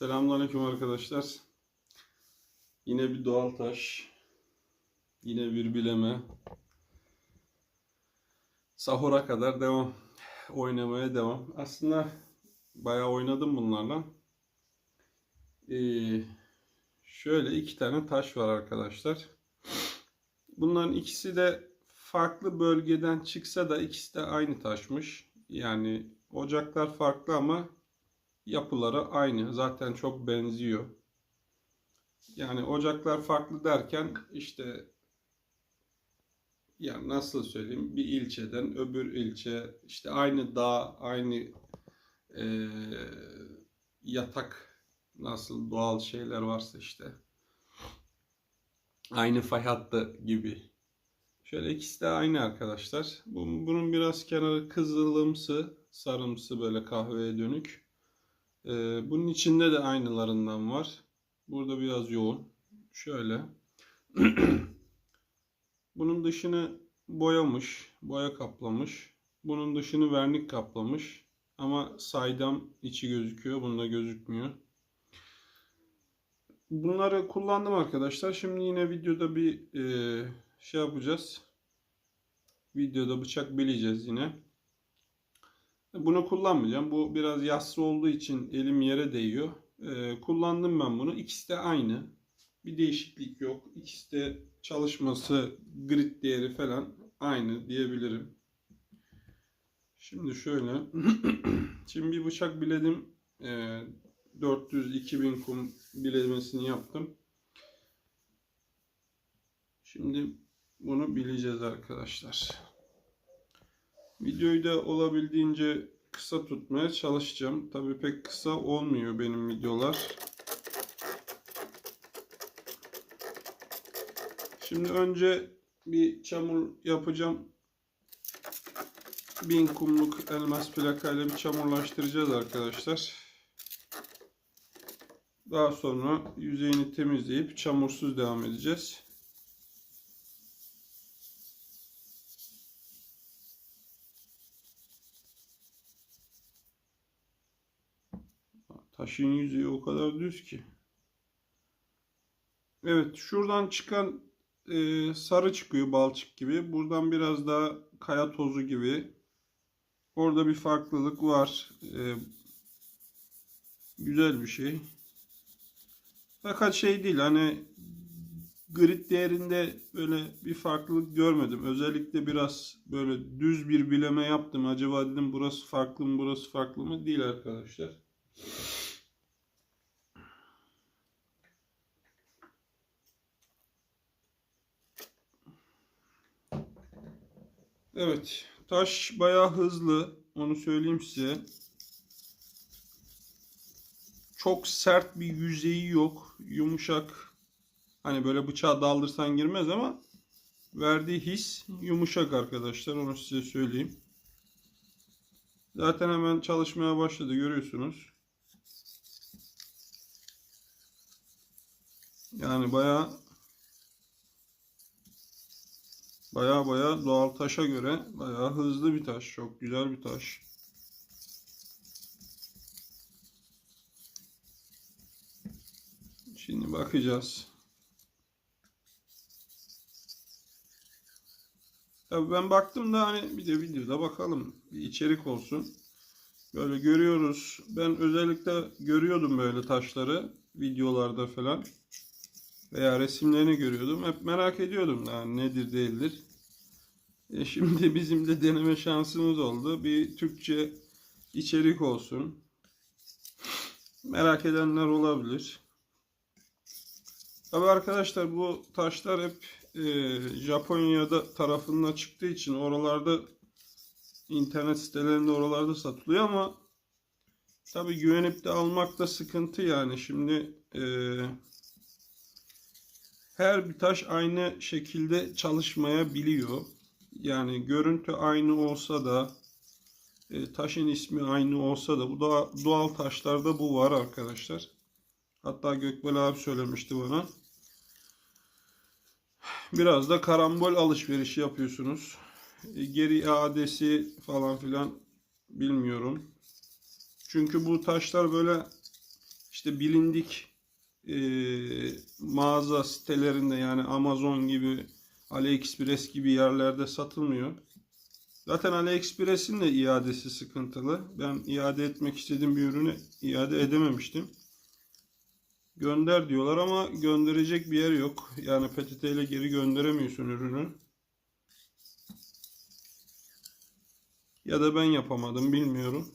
Selamünaleyküm arkadaşlar. Yine bir doğal taş. Yine bir bileme. Sahura kadar devam. Oynamaya devam. Aslında bayağı oynadım bunlarla. Ee, şöyle iki tane taş var arkadaşlar. Bunların ikisi de farklı bölgeden çıksa da ikisi de aynı taşmış. Yani ocaklar farklı ama yapıları aynı. Zaten çok benziyor. Yani ocaklar farklı derken işte yani nasıl söyleyeyim bir ilçeden öbür ilçe işte aynı dağ aynı eee, yatak nasıl doğal şeyler varsa işte aynı fay hattı gibi. Şöyle ikisi de aynı arkadaşlar. Bu- Bunun biraz kenarı kızılımsı, sarımsı böyle kahveye dönük. Ee, bunun içinde de aynılarından var. Burada biraz yoğun. Şöyle. Bunun dışını boyamış, boya kaplamış. Bunun dışını vernik kaplamış. Ama saydam içi gözüküyor. Bunda gözükmüyor. Bunları kullandım arkadaşlar. Şimdi yine videoda bir e, şey yapacağız. Videoda bıçak bileceğiz yine. Bunu kullanmayacağım. Bu biraz yassı olduğu için elim yere değiyor. Ee, kullandım ben bunu. İkisi de aynı. Bir değişiklik yok. İkisi de çalışması, grit değeri falan aynı diyebilirim. Şimdi şöyle. Şimdi bir bıçak biledim. Ee, 400-2000 kum bilemesini yaptım. Şimdi bunu bileceğiz arkadaşlar. Videoyu da olabildiğince kısa tutmaya çalışacağım. Tabii pek kısa olmuyor benim videolar. Şimdi önce bir çamur yapacağım. Bin kumluk elmas plakayla bir çamurlaştıracağız arkadaşlar. Daha sonra yüzeyini temizleyip çamursuz devam edeceğiz. Taşın yüzeyi o kadar düz ki. Evet şuradan çıkan e, sarı çıkıyor balçık gibi. Buradan biraz daha kaya tozu gibi. Orada bir farklılık var. E, güzel bir şey. Fakat şey değil hani grit değerinde böyle bir farklılık görmedim. Özellikle biraz böyle düz bir bileme yaptım. Acaba dedim burası farklı mı burası farklı mı? Değil arkadaşlar. Evet. Taş bayağı hızlı. Onu söyleyeyim size. Çok sert bir yüzeyi yok. Yumuşak. Hani böyle bıçağı daldırsan girmez ama verdiği his yumuşak arkadaşlar. Onu size söyleyeyim. Zaten hemen çalışmaya başladı görüyorsunuz. Yani bayağı Baya baya doğal taşa göre baya hızlı bir taş. Çok güzel bir taş. Şimdi bakacağız. Tabii ben baktım da hani bir de videoda bakalım. Bir içerik olsun. Böyle görüyoruz. Ben özellikle görüyordum böyle taşları videolarda falan veya resimlerini görüyordum. Hep merak ediyordum yani nedir değildir. E şimdi bizim de deneme şansımız oldu. Bir Türkçe içerik olsun. Merak edenler olabilir. Tabi arkadaşlar bu taşlar hep e, Japonya'da tarafından çıktığı için oralarda internet sitelerinde oralarda satılıyor ama tabi güvenip de almak da sıkıntı yani. Şimdi eee her bir taş aynı şekilde çalışmayabiliyor. Yani görüntü aynı olsa da e, taşın ismi aynı olsa da bu da doğal taşlarda bu var arkadaşlar. Hatta Gökbel abi söylemişti bana. Biraz da karambol alışverişi yapıyorsunuz. E, geri iadesi falan filan bilmiyorum. Çünkü bu taşlar böyle işte bilindik e, mağaza sitelerinde yani Amazon gibi AliExpress gibi yerlerde satılmıyor. Zaten AliExpress'in de iadesi sıkıntılı. Ben iade etmek istediğim bir ürünü iade edememiştim. Gönder diyorlar ama gönderecek bir yer yok. Yani PTT ile geri gönderemiyorsun ürünü. Ya da ben yapamadım bilmiyorum.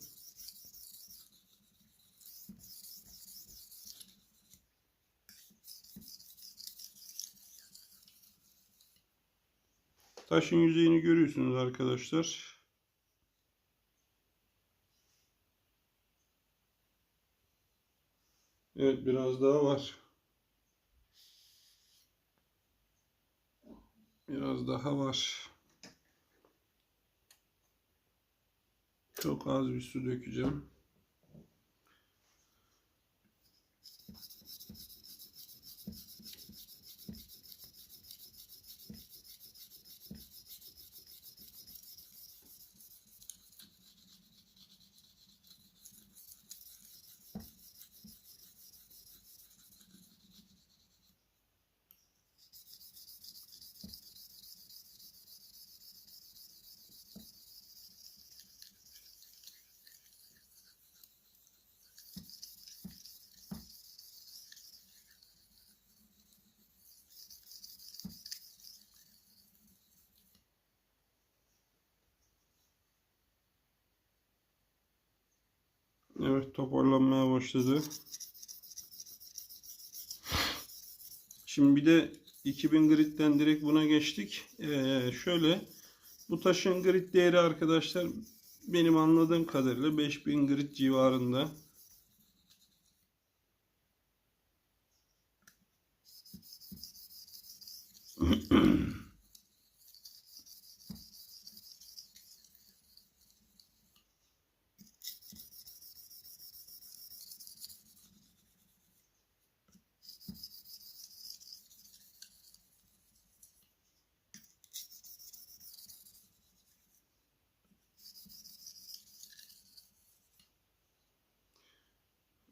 Taşın yüzeyini görüyorsunuz arkadaşlar. Evet biraz daha var. Biraz daha var. Çok az bir su dökeceğim. Evet toparlanmaya başladı. Şimdi bir de 2000 gridden direkt buna geçtik. Ee, şöyle bu taşın grid değeri arkadaşlar benim anladığım kadarıyla 5000 grid civarında.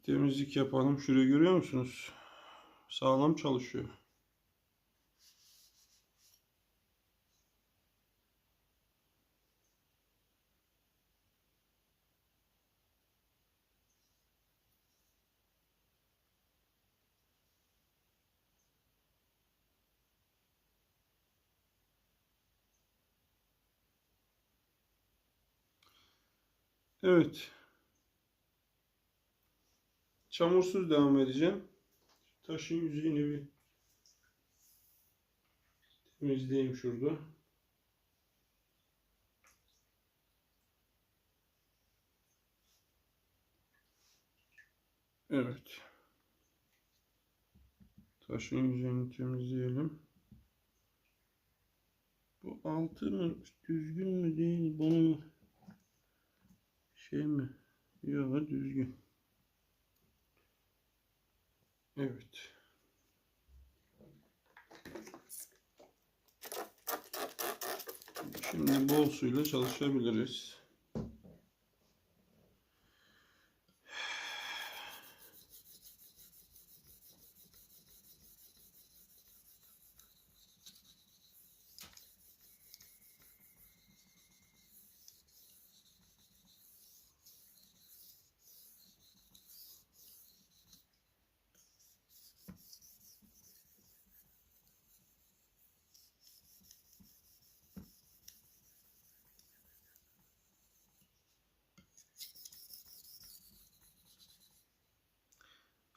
Temizlik yapalım. Şurayı görüyor musunuz? Sağlam çalışıyor. Evet. Çamursuz devam edeceğim. Taşın yüzeyini bir temizleyeyim şurada. Evet. Taşın yüzeyini temizleyelim. Bu altı mı düzgün mü değil bunu mu şey mi? Yok düzgün. Evet. Şimdi bol suyla çalışabiliriz.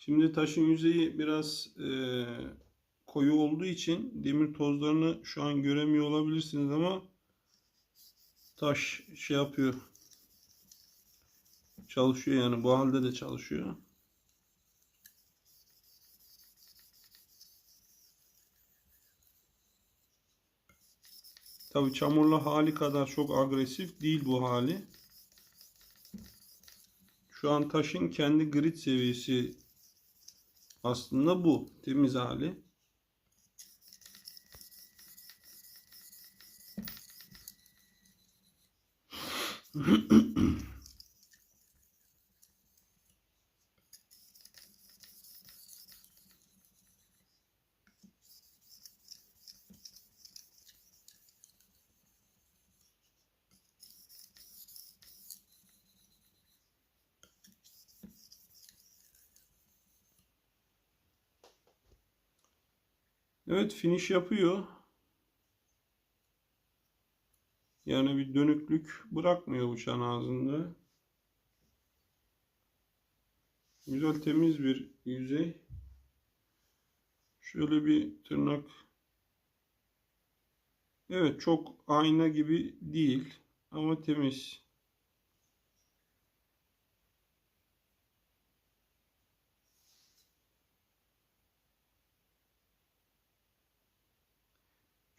Şimdi taşın yüzeyi biraz e, koyu olduğu için demir tozlarını şu an göremiyor olabilirsiniz ama taş şey yapıyor. Çalışıyor yani bu halde de çalışıyor. Tabi çamurlu hali kadar çok agresif değil bu hali. Şu an taşın kendi grit seviyesi aslında bu temiz hali. Evet finish yapıyor. Yani bir dönüklük bırakmıyor bıçağın ağzında. Güzel temiz bir yüzey. Şöyle bir tırnak. Evet çok ayna gibi değil ama temiz.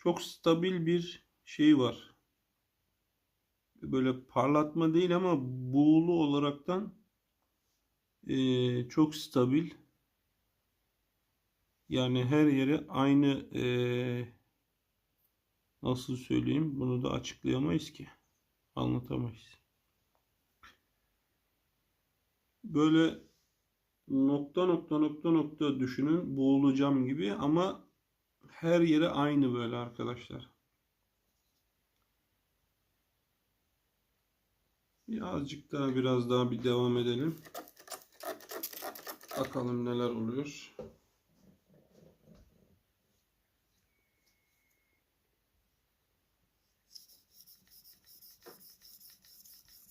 Çok stabil bir şey var. Böyle parlatma değil ama buğulu olaraktan eee, çok stabil. Yani her yere aynı eee, nasıl söyleyeyim bunu da açıklayamayız ki. Anlatamayız. Böyle nokta nokta nokta nokta düşünün buğulu cam gibi ama her yere aynı böyle arkadaşlar. Birazcık daha biraz daha bir devam edelim. Bakalım neler oluyor.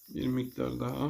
Bir miktar daha.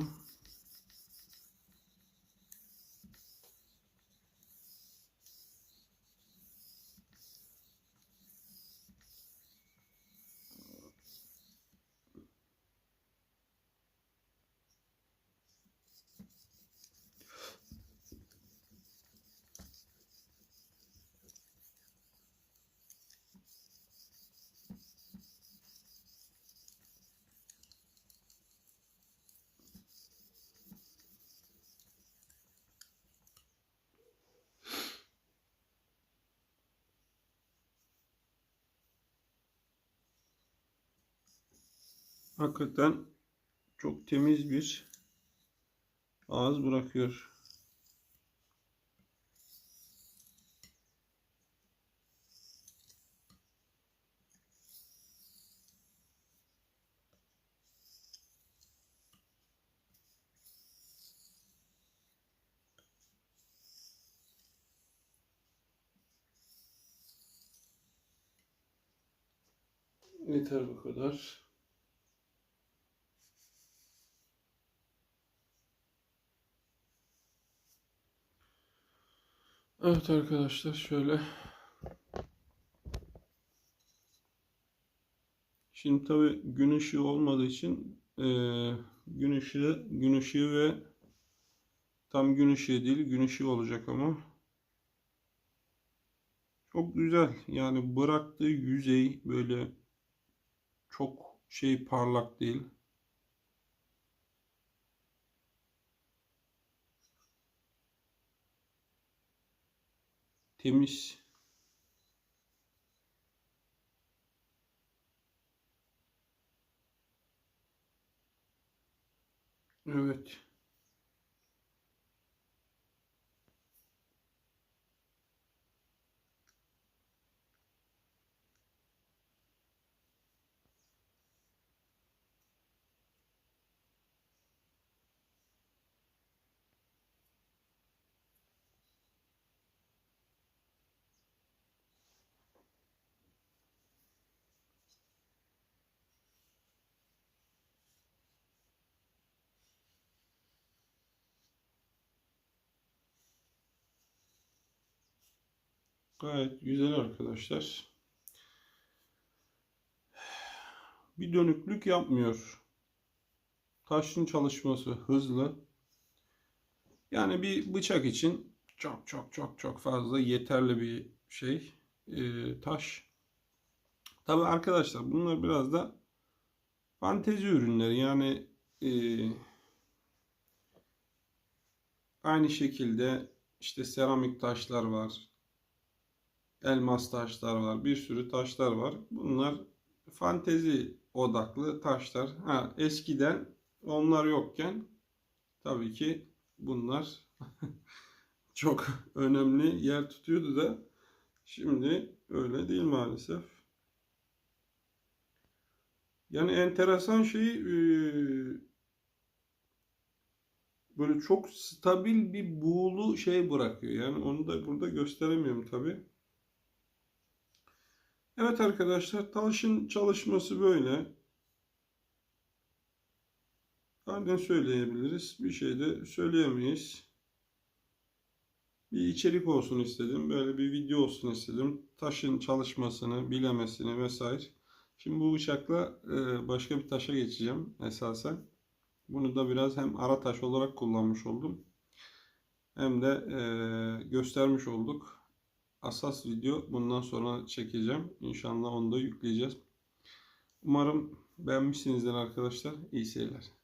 Hakikaten çok temiz bir ağız bırakıyor. Yeter bu kadar. Evet arkadaşlar şöyle. Şimdi tabi gün ışığı olmadığı için eee, gün ışığı, gün ışığı ve tam gün ışığı değil gün ışığı olacak ama çok güzel. Yani bıraktığı yüzey böyle çok şey parlak değil. Temiz. Evet. Gayet güzel arkadaşlar. Bir dönüklük yapmıyor. Taşın çalışması hızlı. Yani bir bıçak için çok çok çok çok fazla yeterli bir şey. Ee, taş. Tabi arkadaşlar bunlar biraz da fantezi ürünleri. Yani e, aynı şekilde işte seramik taşlar var elmas taşlar var. Bir sürü taşlar var. Bunlar fantezi odaklı taşlar. Ha, eskiden onlar yokken tabii ki bunlar çok önemli yer tutuyordu da şimdi öyle değil maalesef. Yani enteresan şey böyle çok stabil bir buğulu şey bırakıyor. Yani onu da burada gösteremiyorum tabii. Evet arkadaşlar taşın çalışması böyle. Aynen söyleyebiliriz. Bir şey de söyleyemeyiz. Bir içerik olsun istedim. Böyle bir video olsun istedim. Taşın çalışmasını, bilemesini vesaire. Şimdi bu bıçakla e, başka bir taşa geçeceğim esasen. Bunu da biraz hem ara taş olarak kullanmış oldum. Hem de e, göstermiş olduk. Asas video bundan sonra çekeceğim. İnşallah onu da yükleyeceğiz. Umarım beğenmişsinizdir arkadaşlar. İyi seyirler.